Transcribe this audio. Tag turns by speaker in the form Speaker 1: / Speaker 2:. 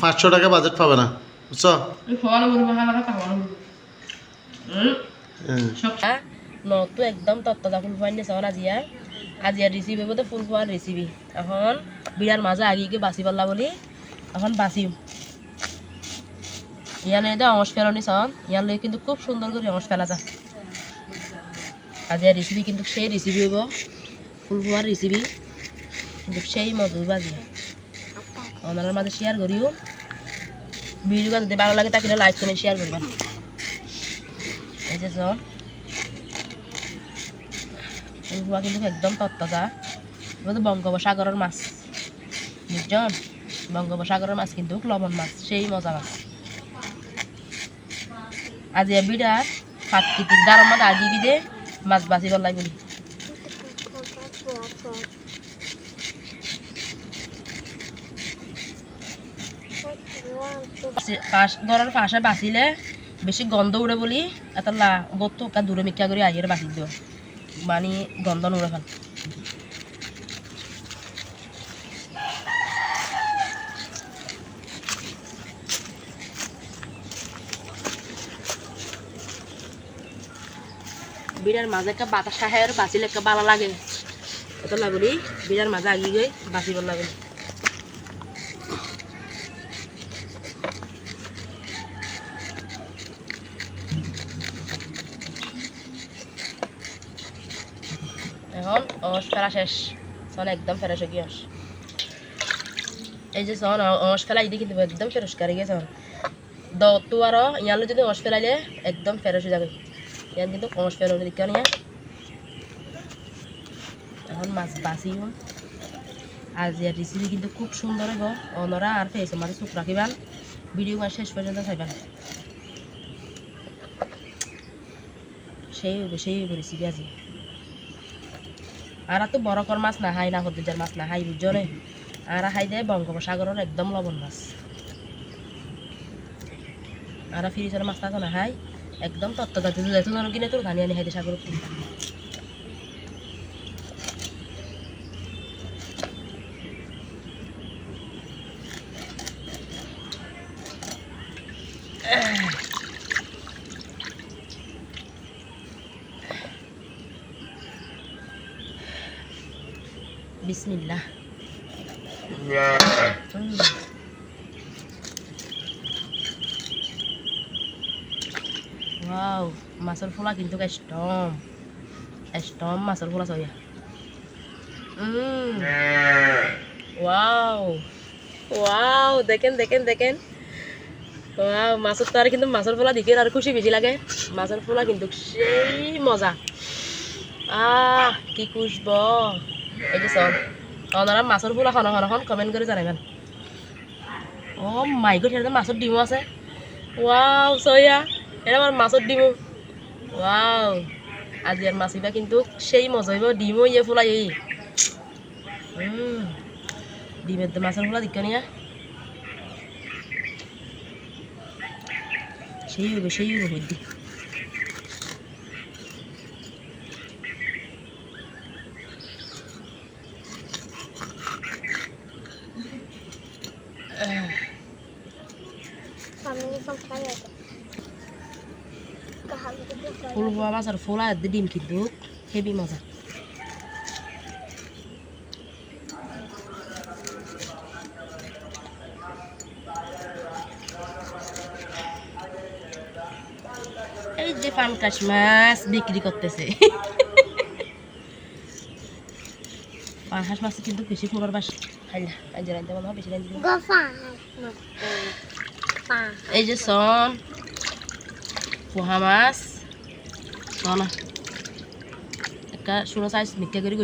Speaker 1: পাঁচশো টাকা বাজেট পাবে না বুঝছ?
Speaker 2: হ্যাঁ। নতো একদম তত্ত্বতা ফুল ফুয়াই নিছে আজিয়া আজিয়া রিসিভ হইব তো ফুল ফুয়ার রেসিপি এখন বিড়ার মাঝে আগিয়ে বাঁচি পারলা বলি এখন বাঁচিম। ইয়ালে দে অংশ ফেলনি চান ইয়ালে কিন্তু খুব সুন্দর করে অংশ ফেলা যায় আজিয়া রেসিপি কিন্তু সেই রেসিপি হইব ফুল ফুয়ার রেসিপি কিন্তু সেই মজুর বাজি ওনার মাঝে শেয়ার করিও। ভিডিওটা যদি ভালো লাগে তাকে লাইক করে শেয়ার করবেন। এই যে ফুলফুয়া কিন্তু একদম তত্তাজা এগুলো বঙ্গোপসাগরের মাছ। বুঝছেন? বঙ্গোপসাগরের মাছ কিন্তু লবণ মাছ, সেই মজা মাছ। আজি বিড়ার ফাটকিটির দাঁড়ার মধ্যে আজি বিদে মাছ বাঁচি বলাই বলি পাশ বাঁচিলে বেশি গন্ধ উড়ে বলি এটা লা গত দূরে মিক্কা করে আইয়ের বাঁচি দিও। মানে গন্ধ নুড়ে ফেল বিড়ার মাঝে একটা বাতাস আহে আর বাঁচিলে একটা ভালো লাগে। এটা বলি বিড়ার মাঝে আগিয়ে গই বাঁচিব লাগে। এখন অস ফেলা শেষ সন একদম ফেরেশ হয়ে গিয়ে এই যে সন অস ফেলাই দিয়ে কিন্তু একদম ফেরস করে গিয়ে সন দতো আর ইয়ালে যদি অস ফেলাইলে একদম ফেরস হয়ে যাবে ইয়ান কিন্তু অস ফেলানো দিকে নিয়ে এখন মাছ বাঁচিও আজ ইয়ার রেসিপি কিন্তু খুব সুন্দর হইব অনরা আর ফেস আমার চোখ রাখিবান ভিডিও শেষ পর্যন্ত চাইবান সেই সেই রেসিপি আজি আর তো বরকর মাছ না হাই না হদ্দিজার মাছ না হাই বুঝছ নে? আর খাই দেয় বঙ্গোপসাগরের একদম লবণ মাছ। আর ফিরিজের মাছ না হাই একদম তত্ত্ব ধরো কিনে তোর আনি খাই দে সাগর বিসমিল্লাহ হুম। ওয়াও মাছের ফোলা কিন্তু স্টম স্টম মাছের ফোলা সয়া ওয়াও ওয়াও দেখেন দেখেন দেখেন। ওয়াও মাছের তো আর কিন্তু মাছের ফোলা দেখে আর খুশি বেশি লাগে। মাছের ফোলা কিন্তু সেই মজা। আহ কি খুশব। এই আপনারা মাছের ফোলা খানা খানা খান কমেন্ট করে জানাবেন ও মাই গড মাছের ডিমও আছে। ওয়াও সয়া এটা আমার মাছের ডিমও ওয়াও আজি আর মাছিবা কিন্তু সেই মজা হইব ডিমও ইয়ে ফোলাই এই। ডিমের তো মাছের ফোলা দিকে নিয়ে। সেই হইব সেই হইব ফুল হওয়া মাছের ফোলা ডিম কিন্তু হেভি মজা। এই যে পানকাশ মাছ বিক্রি করতেছে। পানকাশ মাছ কিন্তু বেশি ফুলার বাস। এই যে সন পোহা মাছ। একটা ষোলো সাইজ মিথ্যা করে